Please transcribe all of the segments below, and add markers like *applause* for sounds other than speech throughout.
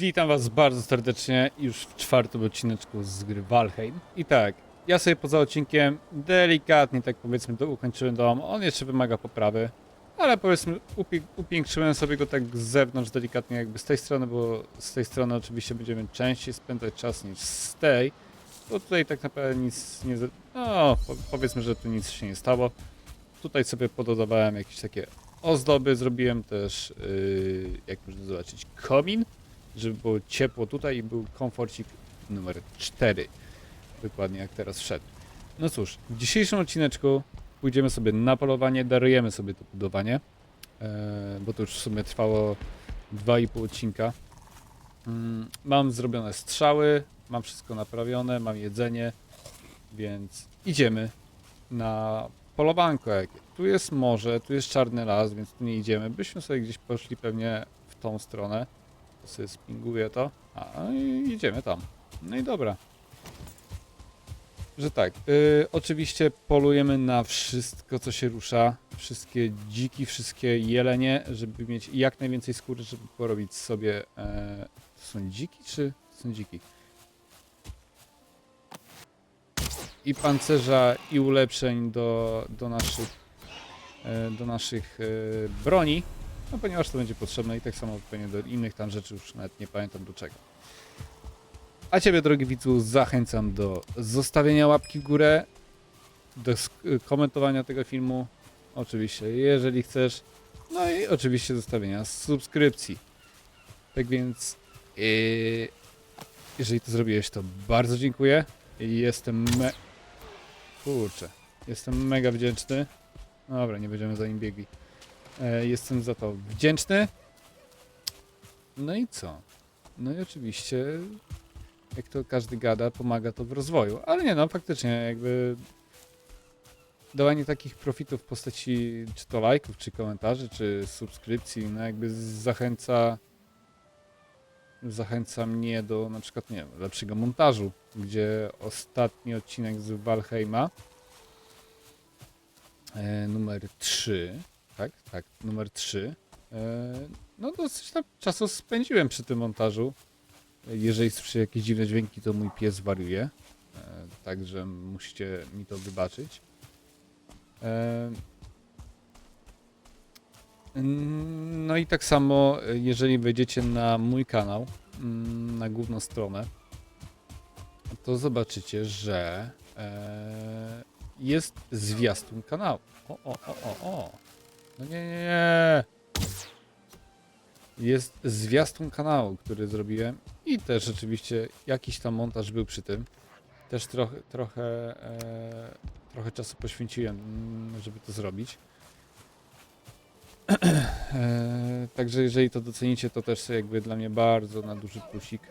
Witam was bardzo serdecznie już w czwartym odcineczku z gry Valheim. I tak, ja sobie poza odcinkiem delikatnie, tak powiedzmy, to ukończyłem dom. On jeszcze wymaga poprawy, ale powiedzmy upi- upiększyłem sobie go tak z zewnątrz delikatnie jakby z tej strony, bo z tej strony oczywiście będziemy częściej spędzać czas niż z tej. Bo tutaj tak naprawdę nic nie... No, po- powiedzmy, że tu nic się nie stało. Tutaj sobie pododawałem jakieś takie ozdoby, zrobiłem też, yy, jak można zobaczyć, komin żeby było ciepło tutaj i był komforcik numer 4. Dokładnie jak teraz wszedł. No cóż, w dzisiejszym odcineczku pójdziemy sobie na polowanie, darujemy sobie to budowanie, e, bo to już w sumie trwało 2,5 odcinka. Mm, Mam zrobione strzały, mam wszystko naprawione, mam jedzenie, więc idziemy na polowanko. Tu jest morze, tu jest czarny las, więc tu nie idziemy. Byśmy sobie gdzieś poszli pewnie w tą stronę. Sobie to. A i idziemy tam. No i dobra. Że tak, y, oczywiście polujemy na wszystko, co się rusza. Wszystkie dziki, wszystkie jelenie, żeby mieć jak najwięcej skóry, żeby porobić sobie. E, to są dziki, czy są dziki? I pancerza, i ulepszeń do, do naszych, e, do naszych e, broni. No ponieważ to będzie potrzebne i tak samo pewnie do innych tam rzeczy już nawet nie pamiętam do czego. A Ciebie, drogi widzu, zachęcam do zostawienia łapki w górę, do komentowania tego filmu, oczywiście, jeżeli chcesz, no i oczywiście zostawienia subskrypcji. Tak więc, yy, jeżeli to zrobiłeś, to bardzo dziękuję. Jestem me... Kurczę, jestem mega wdzięczny. Dobra, nie będziemy za nim biegli. E, Jestem za to wdzięczny. No i co? No i oczywiście, jak to każdy gada, pomaga to w rozwoju. Ale nie no, faktycznie, jakby dawanie takich profitów w postaci czy to lajków, czy komentarzy, czy subskrypcji, no jakby zachęca zachęca mnie do na przykład, nie wiem, lepszego montażu, gdzie ostatni odcinek z Valheima e, numer 3 tak, tak, numer 3. E, no dosyć tam czasu spędziłem przy tym montażu. Jeżeli słyszę jakieś dziwne dźwięki, to mój pies wariuje. E, także musicie mi to wybaczyć. E, no i tak samo, jeżeli wejdziecie na mój kanał, mm, na główną stronę, to zobaczycie, że jest zwiastun kanału. O, o, o, o, o. No nie, nie, nie. Jest zwiastun kanału, który zrobiłem i też oczywiście jakiś tam montaż był przy tym. Też trochę, trochę, e, trochę czasu poświęciłem, mm, żeby to zrobić. *clears throat* e, także jeżeli to docenicie, to też jakby dla mnie bardzo na duży plusik.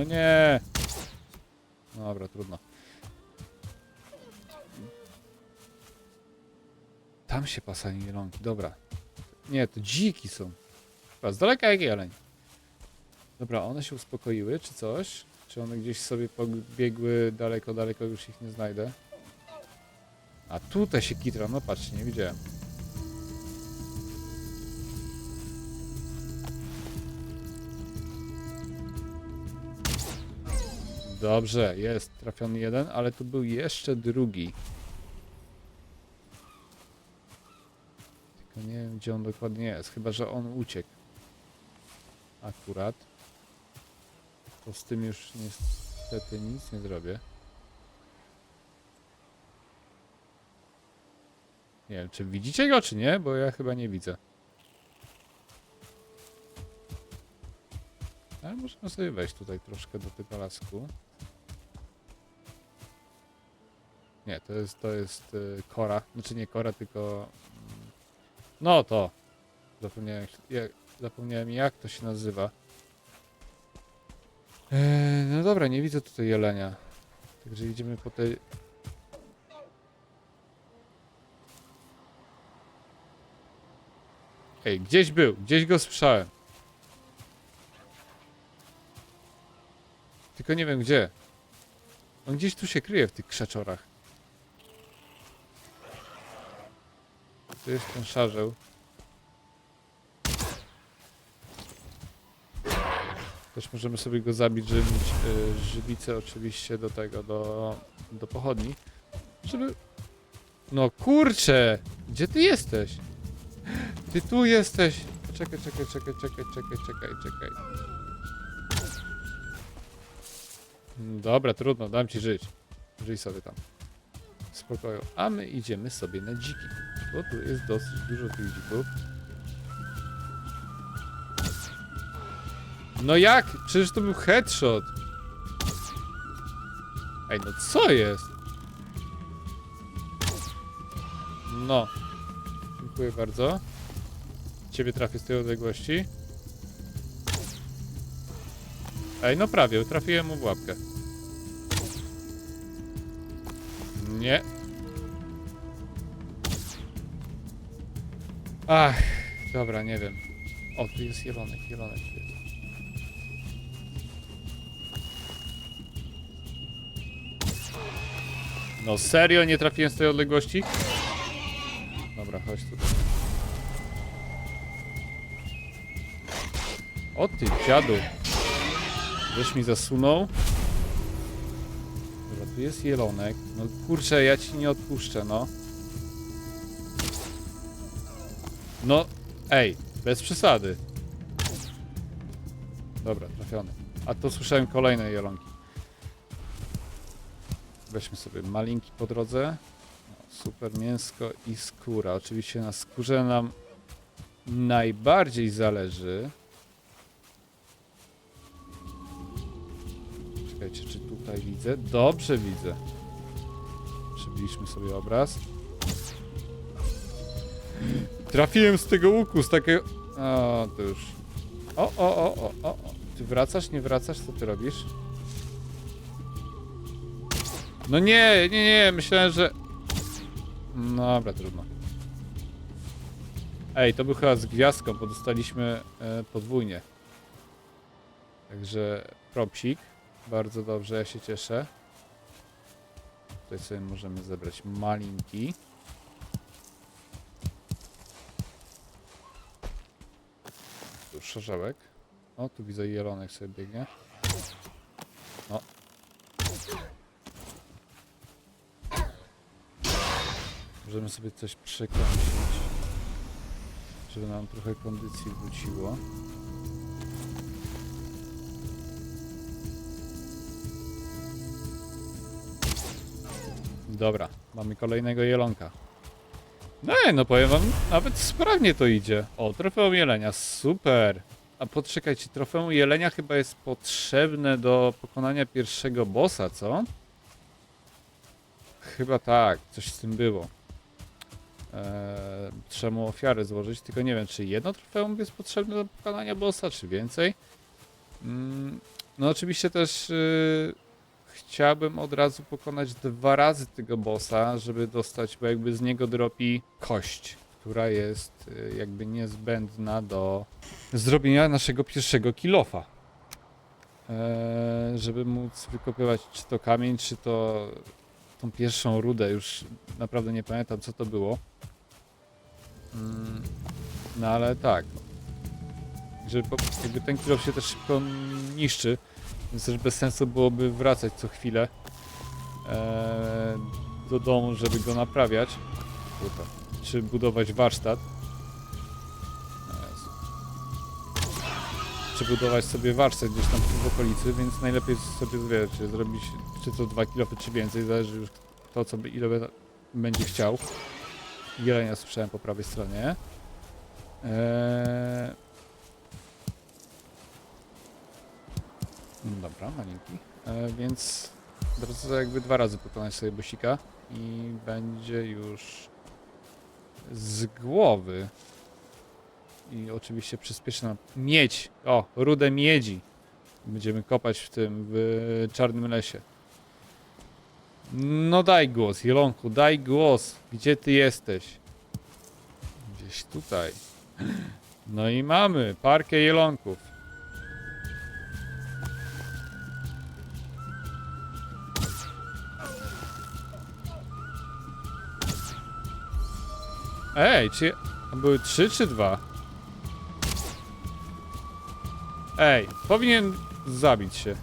No nie. Dobra, trudno. Tam się pasali jelonki, dobra. Nie, to dziki są. Chyba z daleka jak jeleń. Dobra, one się uspokoiły, czy coś? Czy one gdzieś sobie pobiegły daleko, daleko, już ich nie znajdę? A tutaj się kitra, no patrzcie, nie widziałem. Dobrze, jest trafiony jeden, ale tu był jeszcze drugi. Tylko nie wiem, gdzie on dokładnie jest. Chyba, że on uciekł. Akurat. To z tym już niestety nic nie zrobię. Nie wiem, czy widzicie go, czy nie, bo ja chyba nie widzę. Ale możemy sobie wejść tutaj troszkę do tego lasku. Nie, to jest, to jest y, Kora. Znaczy nie Kora, tylko... mm, No to. Zapomniałem jak, zapomniałem jak to się nazywa. Eee, no dobra, nie widzę tutaj jelenia. Także idziemy po tej... Ej, gdzieś był, gdzieś go słyszałem. Tylko nie wiem gdzie. On gdzieś tu się kryje w tych krzaczorach. To jest ten szarzeł. Też możemy sobie go zabić, żeby mieć y, żywicę oczywiście do tego, do, do pochodni. Żeby... No kurczę! Gdzie ty jesteś? Ty tu jesteś! Czekaj, czekaj, czekaj, czekaj, czekaj, czekaj, czekaj. Dobra, trudno, dam ci żyć. Żyj sobie tam. Spokoju. A my idziemy sobie na dziki. Bo tu jest dosyć dużo tych dzików. No jak? Przecież to był headshot. Ej, no co jest? No. Dziękuję bardzo. Ciebie trafię z tej odległości. Ej, no prawie, trafiłem mu w łapkę. Nie. Ach, dobra, nie wiem. O, tu jest jelonek, jelonek. No serio, nie trafiłem z tej odległości? Dobra, chodź tutaj. O ty, dziadu. Żeś mi zasunął. Dobra, tu jest jelonek. No kurczę, ja ci nie odpuszczę, no. No, ej, bez przesady. Dobra, trafiony. A to słyszałem kolejne jelonki. Weźmy sobie malinki po drodze. No, super mięsko i skóra. Oczywiście na skórze nam najbardziej zależy. Czekajcie, czy tutaj widzę? Dobrze widzę. Przybliżmy sobie obraz. Trafiłem z tego łuku, z takiego... O, to już... O, o, o, o, o. Ty wracasz, nie wracasz? Co ty robisz? No nie, nie, nie, myślałem, że... No dobra, trudno. Ej, to był chyba z gwiazdką, bo dostaliśmy e, podwójnie. Także propsik. Bardzo dobrze, ja się cieszę. Tutaj sobie możemy zebrać malinki. Szarzełek. O, tu widzę jelonek sobie biegnie. O. Możemy sobie coś przekręcić. Żeby nam trochę kondycji wróciło. Dobra, mamy kolejnego jelonka. No, no powiem wam, nawet sprawnie to idzie. O, trofeum jelenia, super. A poczekajcie, trofeum jelenia chyba jest potrzebne do pokonania pierwszego bossa, co? Chyba tak, coś z tym było. Eee, trzeba mu ofiarę złożyć, tylko nie wiem, czy jedno trofeum jest potrzebne do pokonania bossa, czy więcej. Mm, no oczywiście też y, chciałbym od razu pokonać dwa razy tego bossa, żeby dostać, bo jakby z niego dropi kość, która jest y, jakby niezbędna do zrobienia naszego pierwszego kilofa. Eee, żeby móc wykopywać czy to kamień, czy to tą pierwszą rudę, już naprawdę nie pamiętam co to było. Mm, no ale tak. Żeby po, jakby ten kilof się też szybko niszczy, więc też bez sensu byłoby wracać co chwilę e, do domu, żeby go naprawiać. Czy budować warsztat. Jezu. Czy budować sobie warsztat gdzieś tam w okolicy, więc najlepiej sobie wiecie, zrobić czy to 2 kilofy, czy więcej, zależy już to, co ile będzie chciał. Jelenia słyszałem po prawej stronie. Eee... Dobra, malinki. E, więc drodzy, jakby dwa razy pokonać sobie bosika i będzie już z głowy. I oczywiście przyspieszy nam miedź. O, rudę miedzi. Będziemy kopać w tym, w czarnym lesie. No daj głos, Jelonku, daj głos. Gdzie ty jesteś? Gdzieś tutaj. No i mamy parkę jelonków. Ej, czy... Były trzy czy dwa? Ej, powinien zabić się.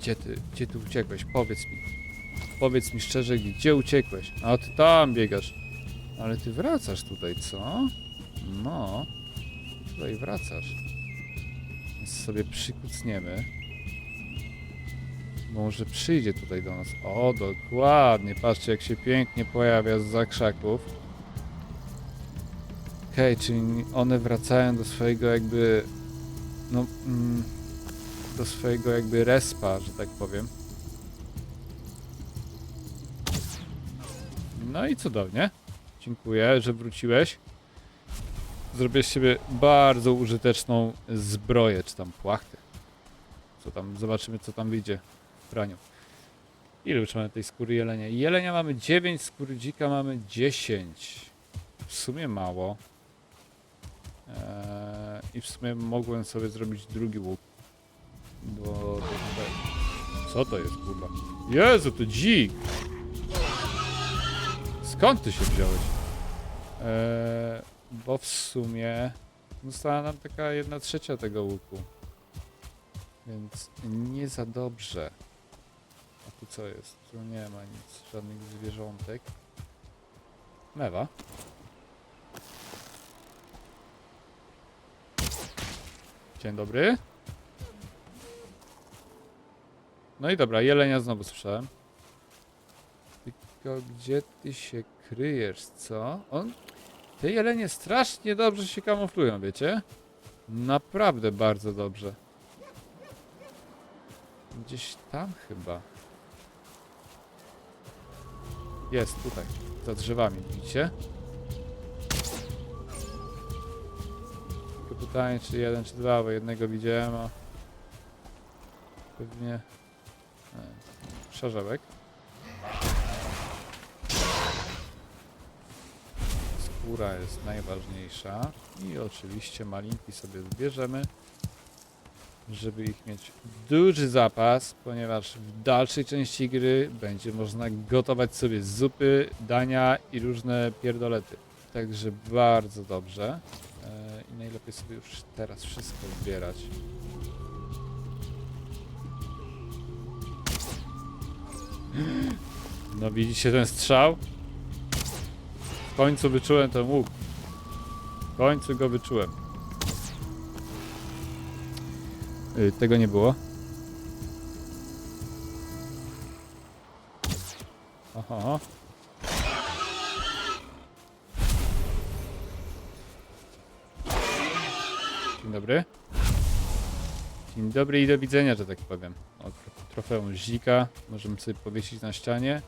Gdzie ty, gdzie ty uciekłeś? Powiedz mi. Powiedz mi szczerze, gdzie uciekłeś? A ty tam biegasz. Ale ty wracasz tutaj, co? No. Tutaj wracasz. Więc sobie przykucniemy. Może przyjdzie tutaj do nas. O, dokładnie. Patrzcie, jak się pięknie pojawia z zakrzaków. Okej, czyli one wracają do swojego jakby... No... Mm, do swojego jakby respa, że tak powiem. No i cudownie. Dziękuję, że wróciłeś. Zrobię z siebie bardzo użyteczną zbroję, czy tam płachtę. Co tam, zobaczymy co tam wyjdzie w praniu. Ile już mamy tej skóry jelenia? Jelenia mamy 9, skóry dzika mamy 10. W sumie mało. Eee, I w sumie mogłem sobie zrobić drugi łuk. Bo. Co to jest, kurwa? Jezu, to dzik! Skąd ty się wziąłeś? Eee, bo w sumie została nam taka jedna trzecia tego łuku. Więc nie za dobrze. A tu co jest? Tu nie ma nic, żadnych zwierzątek. Mewa. Dzień dobry. No i dobra, jelenia znowu słyszałem. Tylko gdzie ty się kryjesz, co? On... Te jelenie strasznie dobrze się kamuflują, wiecie? Naprawdę bardzo dobrze. Gdzieś tam chyba. Jest, tutaj. Za drzewami, widzicie? Tylko pytanie, czy jeden, czy dwa, bo jednego widziałem, a... Pewnie... E, Szarzełek. Skóra jest najważniejsza. I oczywiście malinki sobie zbierzemy, żeby ich mieć duży zapas, ponieważ w dalszej części gry będzie można gotować sobie zupy, dania i różne pierdolety. Także bardzo dobrze. E, I najlepiej sobie już teraz wszystko zbierać. No widzicie ten strzał? Końcu wyczułem ten łuk. W końcu go wyczułem. Y, tego nie było. Aha. Dzień dobry. Dzień dobry i do widzenia, że tak powiem. O, tro- trofeum Zika. Możemy sobie powiesić na ścianie.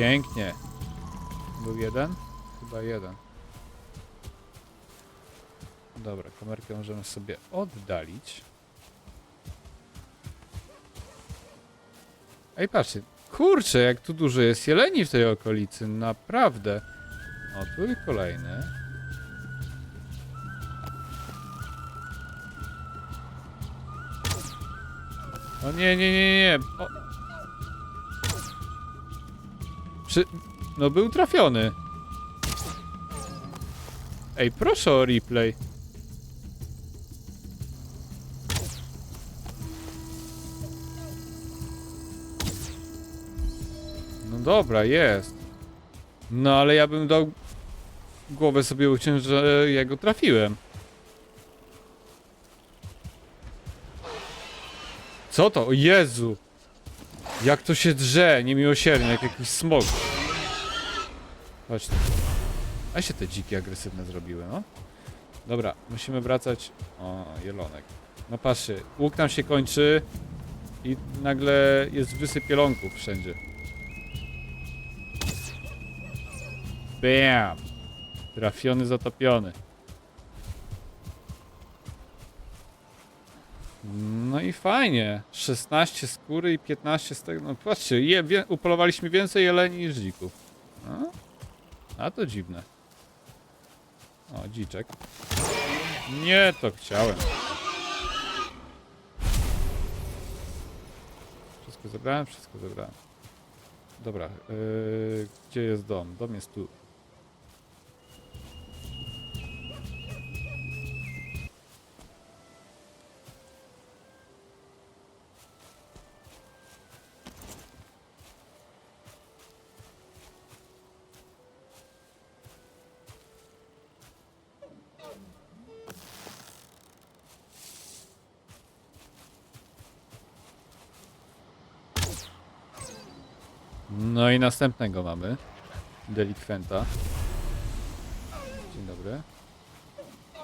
Pięknie. Był jeden? Chyba jeden. Dobra, kamerkę możemy sobie oddalić. Ej, patrzcie. Kurczę, jak tu dużo jest jeleni w tej okolicy. Naprawdę. O, tu i kolejny. O nie, nie, nie, nie. O. Przy... No był trafiony. Ej, proszę o replay. No dobra, jest. No ale ja bym dał głowę sobie uciąć, że ja go trafiłem. Co to? O Jezu! Jak to się drze, niemiłosiernie, jak jakiś smok. Chodź. A się te dziki agresywne zrobiły, no. Dobra, musimy wracać. O, jelonek. No patrzcie, łuk nam się kończy i nagle jest wysyp jelonków wszędzie. Bam! Trafiony, zatopiony. No i fajnie. 16 skóry i 15 z tego. No patrzcie, je, wie, upolowaliśmy więcej jeleni niż dzików. No? A to dziwne. O, dziczek. Nie, to chciałem. Wszystko zebrałem, wszystko zebrałem. Dobra, yy, gdzie jest dom? Dom jest tu. No i następnego mamy. Delikwenta. Dzień dobry.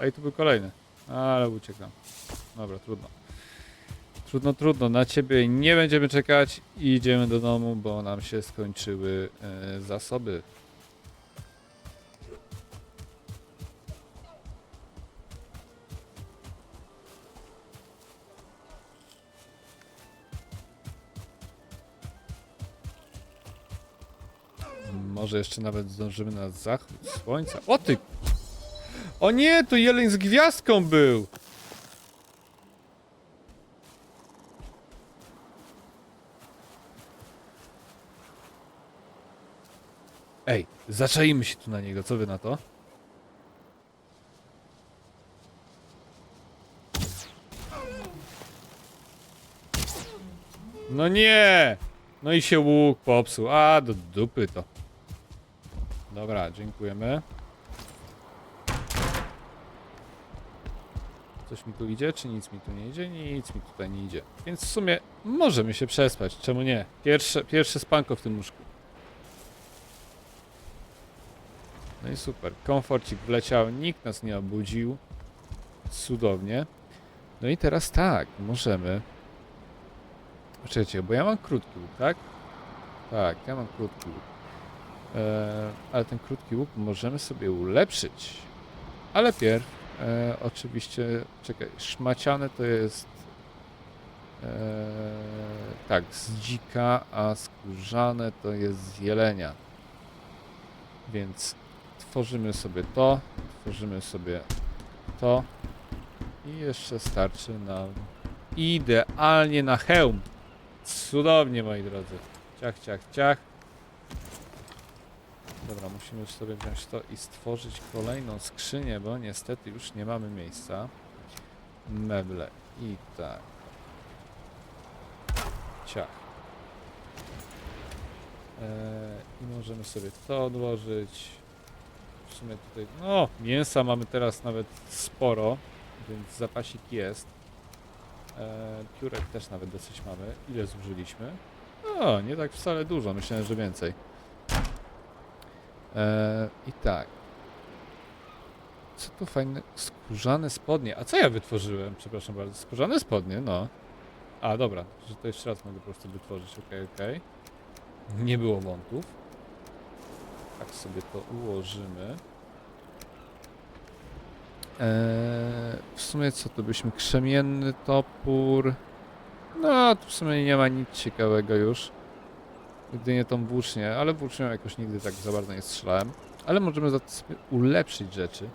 Ej, tu był kolejny. Ale uciekam. Dobra, trudno. Trudno, trudno. Na ciebie nie będziemy czekać i idziemy do domu, bo nam się skończyły e, zasoby. Może jeszcze nawet zdążymy na zachód słońca. O ty! O nie, to jeleń z gwiazdką był! Ej, zaczaimy się tu na niego, co wy na to? No nie! No i się łuk popsuł. A, do dupy to. Dobra, dziękujemy. Coś mi tu idzie, czy nic mi tu nie idzie? Nic mi tutaj nie idzie. Więc w sumie możemy się przespać, czemu nie? Pierwsze, pierwsze spanko w tym łóżku. No i super. Komforcik wleciał, nikt nas nie obudził. Cudownie. No i teraz tak, możemy... Poczekajcie, bo ja mam krótki łuk, tak? Tak, ja mam krótki łuk. E, ale ten krótki łuk możemy sobie ulepszyć. Ale pierw, e, oczywiście, czekaj, szmaciane to jest e, tak, z dzika, a skórzane to jest z jelenia. Więc tworzymy sobie to, tworzymy sobie to i jeszcze starczy nam idealnie na hełm. Cudownie, moi drodzy. Ciach, ciach, ciach. Dobra, musimy sobie wziąć to i stworzyć kolejną skrzynię, bo niestety już nie mamy miejsca. Meble i tak. Ciach. Eee, I możemy sobie to odłożyć. W sumie tutaj, no, mięsa mamy teraz nawet sporo, więc zapasik jest. Eee, piórek też nawet dosyć mamy. Ile zużyliśmy? O, nie tak wcale dużo, myślałem, że więcej. Eee, I tak. Co tu fajne? Skórzane spodnie. A co ja wytworzyłem? Przepraszam bardzo. Skórzane spodnie, no. A, dobra, że to jeszcze raz mogę po prostu wytworzyć. Okej, okej. Nie było wątów. Tak sobie to ułożymy. Eee, w sumie co to byśmy? Krzemienny topór. No, tu w sumie nie ma nic ciekawego już. Jedynie tą włócznię, ale włócznią jakoś nigdy tak za bardzo nie strzelałem. Ale możemy za ulepszyć rzeczy.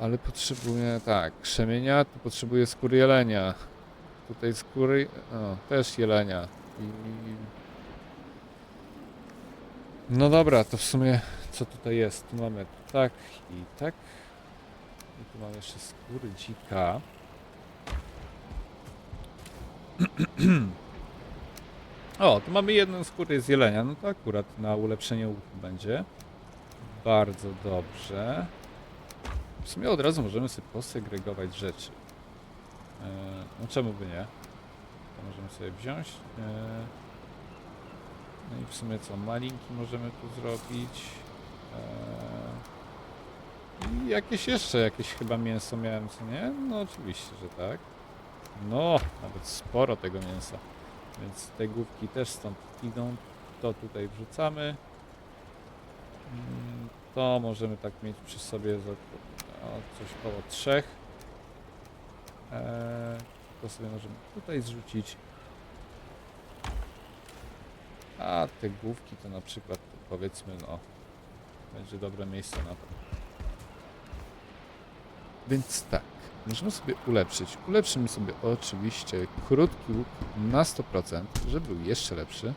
Ale potrzebuję, tak, krzemienia, tu potrzebuję skóry jelenia. Tutaj skóry, o, też jelenia. I... No dobra, to w sumie co tutaj jest? Tu mamy tak i tak. I tu mamy jeszcze skóry dzika. *clears throat* O, tu mamy jedną skórę z jelenia, no to akurat na ulepszenie łuku będzie. Bardzo dobrze. W sumie od razu możemy sobie posegregować rzeczy. Eee, no czemu by nie? To możemy sobie wziąć. Eee, no i w sumie co, malinki możemy tu zrobić. Eee, I jakieś jeszcze, jakieś chyba mięso miałem, co nie? No oczywiście, że tak. No, nawet sporo tego mięsa. Więc te główki też stąd idą. To tutaj wrzucamy. Mm, To możemy tak mieć przy sobie za coś koło trzech. Eee, to sobie możemy tutaj zrzucić. A te główki to na przykład powiedzmy no będzie dobre miejsce na to. Więc tak, możemy sobie ulepszyć. Ulepszymy sobie oczywiście krótki łuk na 100%, żeby był jeszcze lepszy.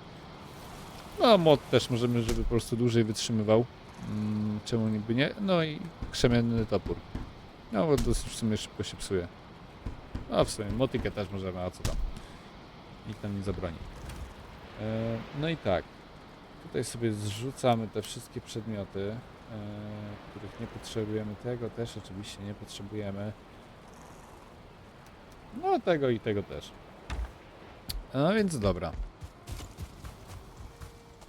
No mod też możemy, żeby po prostu dłużej wytrzymywał. Mm, czemu niby nie? No i krzemienny topór. No bo dosyć w sumie szybko się psuje. No w sumie motykę też możemy, a co tam. Nikt nam nie zabroni. E, no i tak. Tutaj sobie zrzucamy te wszystkie przedmioty, których nie potrzebujemy. Tego też oczywiście nie potrzebujemy. No tego i tego też. No więc dobra.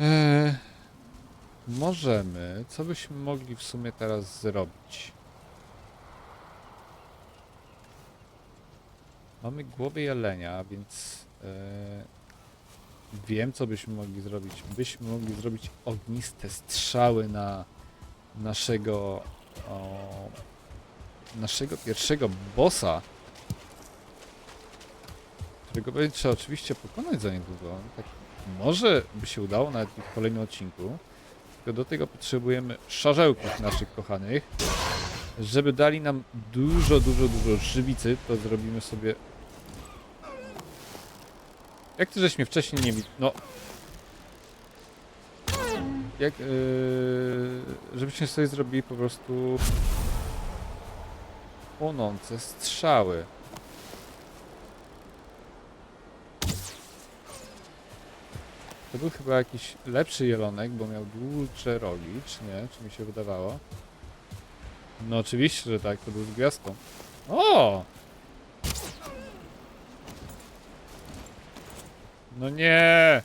Eee, możemy. Co byśmy mogli w sumie teraz zrobić? Mamy głowę jelenia, więc e, wiem, co byśmy mogli zrobić. Byśmy mogli zrobić ogniste strzały na naszego o, naszego pierwszego bossa, którego będzie trzeba oczywiście pokonać za niedługo. Tak, może by się udało nawet w kolejnym odcinku. Tylko do tego potrzebujemy szarzełków naszych kochanych. Żeby dali nam dużo, dużo, dużo żywicy, to zrobimy sobie... Jak ty żeś mnie wcześniej nie? No... Jak... Yy, żebyśmy sobie zrobili po prostu... Płonące strzały. To był chyba jakiś lepszy jelonek, bo miał dłuższe rogi, czy nie? Czy mi się wydawało? No oczywiście, że tak, to był z gwiazdką. O! No nie!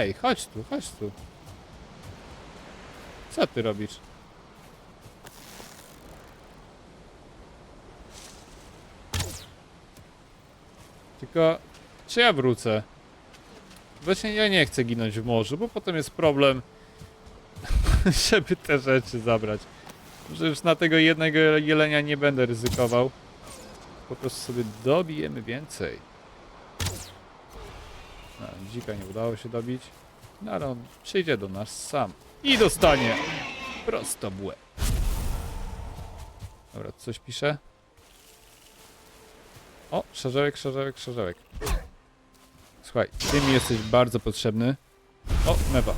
Ej, chodź tu, chodź tu. Co ty robisz? Tylko, czy ja wrócę? Właśnie ja nie chcę ginąć w morzu, bo potem jest problem, *laughs* żeby te rzeczy zabrać. Że już na tego jednego jelenia nie będę ryzykował. Po prostu sobie dobijemy więcej. Dzika nie udało się dobić. No ale on przyjdzie do nas sam. I dostanie prosto w. Dobra, coś pisze? O, szarzełek, szarzełek, szarzełek. Słuchaj, ty mi jesteś bardzo potrzebny. O, mewa.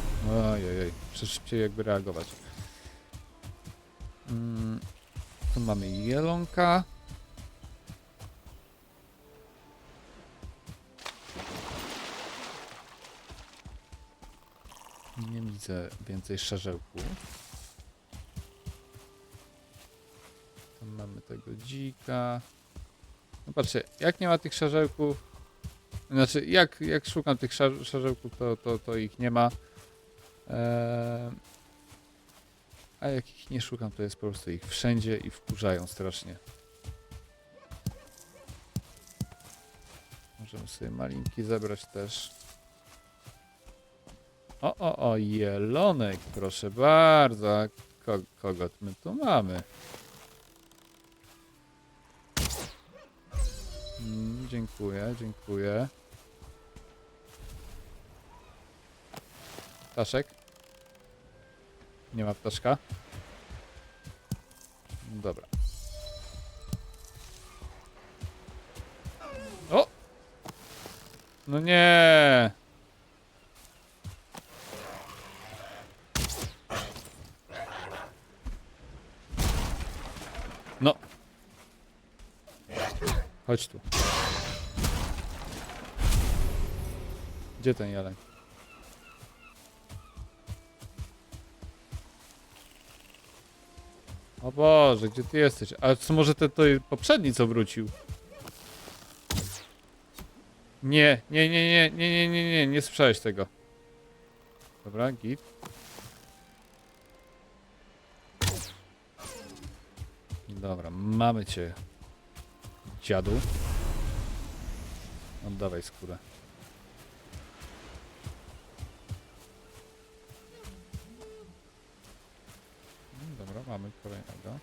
Ojej, szybciej jakby reagować. Mm, tu mamy jelonka. Nie widzę więcej szarzełków. Tam mamy tego dzika. No patrzcie, jak nie ma tych szarzełków, znaczy jak, jak szukam tych szar szarzełków, to, to, to ich nie ma. Eee, a jak ich nie szukam, to jest po prostu ich wszędzie i wkurzają strasznie. Możemy sobie malinki zebrać też. O, o, o, jelonek, proszę bardzo. A Ko kogo my tu mamy? Mm, dziękuję, dziękuję. Ptaszek? Nie ma ptaszka? Dobra. O! No nie! Chodź tu. Gdzie ten jeleń? O Boże, gdzie ty jesteś? A co może ten to poprzedni co wrócił? Nie, nie, nie, nie, nie, nie, nie, nie, nie słyszałeś tego. Dobra, git. Dobra, mamy cię. Dziadu. Oddawaj skórę. Mm, Dobra, mamy kolejnego.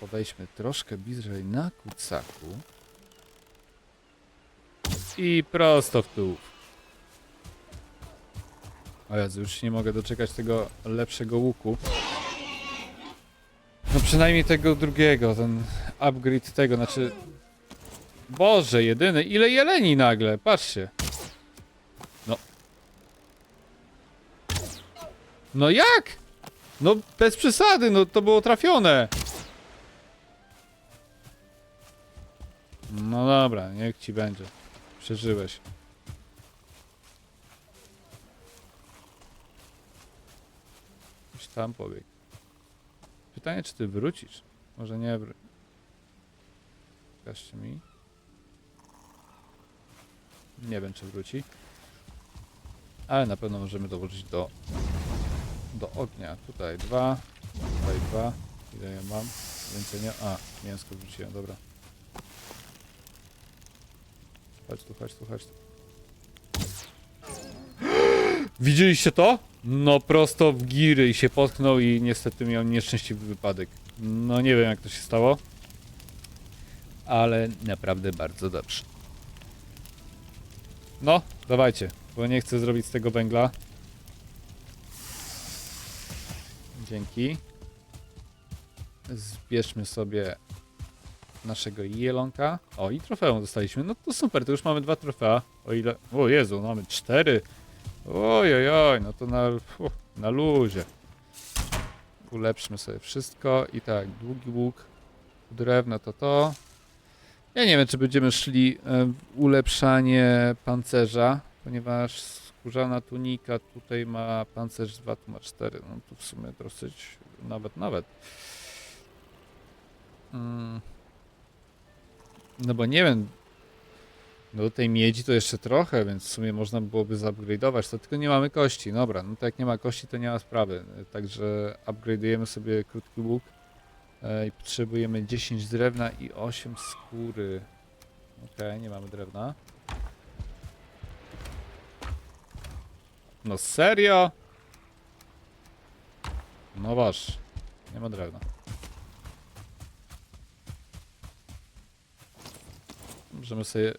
Podejdźmy troszkę bliżej na kucaku. I prosto w dół. O Jezu, już nie mogę doczekać tego lepszego łuku. Przynajmniej tego drugiego, ten upgrade tego, znaczy... Boże, jedyny, ile jeleni nagle, patrzcie. No. No jak? No bez przesady, no to było trafione. No dobra, niech ci będzie. Przeżyłeś. Gdzieś tam pobiegł. Pytanie, czy ty wrócisz? Może nie wróć. Pokażcie mi. Nie wiem, czy wróci. Ale na pewno możemy dołożyć do, do ognia. Tutaj dwa, tutaj dwa. Ile ja mam? Więcej nie. A, mięsko wrzuciłem, dobra. Chodź tu, chodź tu, chodź tu. Widzieliście to? No prosto w giry i się potknął i niestety miał nieszczęśliwy wypadek. No nie wiem jak to się stało. Ale naprawdę bardzo dobrze. No, dawajcie, bo nie chcę zrobić z tego węgla. Dzięki. Zbierzmy sobie naszego jelonka. O, i trofeum dostaliśmy. No to super, to już mamy dwa trofea. O ile... O Jezu, mamy cztery. Oj, oj, oj, no to na, na luzie. Ulepszmy sobie wszystko i tak, długi łuk, drewno to to. Ja nie wiem, czy będziemy szli e, w ulepszanie pancerza, ponieważ skórzana tunika tutaj ma pancerz 2, tu ma 4. No tu w sumie dosyć, nawet, nawet. Mm. No bo nie wiem, do tej miedzi to jeszcze trochę, więc w sumie można byłoby zupgrade'ować, to tylko nie mamy kości. Dobra, no to jak nie ma kości, to nie ma sprawy. Także upgrade'ujemy sobie krótki łuk e, i potrzebujemy 10 drewna i 8 skóry. Okej, nie mamy drewna. No serio? No wasz, nie ma drewna. Możemy sobie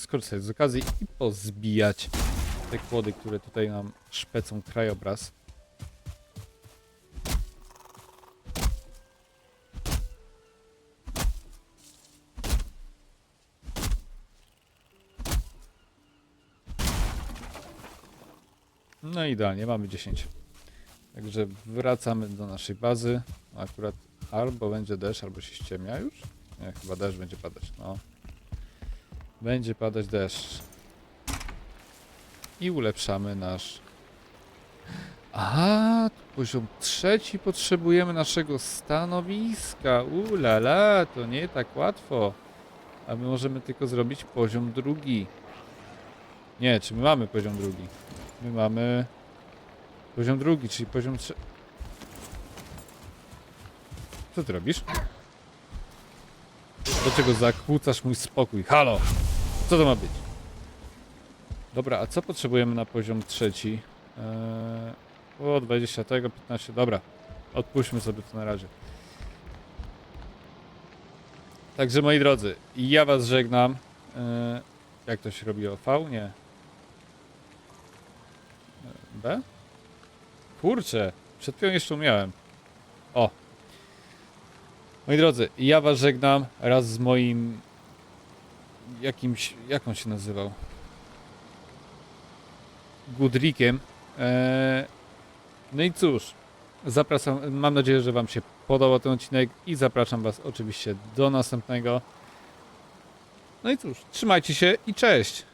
skorzystać z okazji i pozbijać te kłody, które tutaj nam szpecą krajobraz. No idealnie, mamy 10. Także wracamy do naszej bazy. Akurat albo będzie deszcz, albo się ściemnia już. Nie, chyba deszcz będzie padać. No, będzie padać deszcz. I ulepszamy nasz. Aha, poziom trzeci potrzebujemy naszego stanowiska. Ulala, to nie tak łatwo. A my możemy tylko zrobić poziom drugi. Nie, czy my mamy poziom drugi? My mamy poziom drugi, czyli poziom trzeci. Co ty robisz? Dlaczego zakłócasz mój spokój? Halo! Co to ma być? Dobra, a co potrzebujemy na poziom trzeci? Eee, o, 20 tego, 15, dobra. Odpuśćmy sobie to na razie. Także moi drodzy, ja was żegnam. Eee, jak to się robi o V? Nie. Eee, B? Kurczę, przed chwilą jeszcze umiałem. O. Moi drodzy, ja was żegnam raz z moim jakimś, jak on się nazywał? Gudrikiem. Eee, no i cóż, zapraszam, mam nadzieję, że wam się podobał ten odcinek i zapraszam was oczywiście do następnego. No i cóż, trzymajcie się i cześć!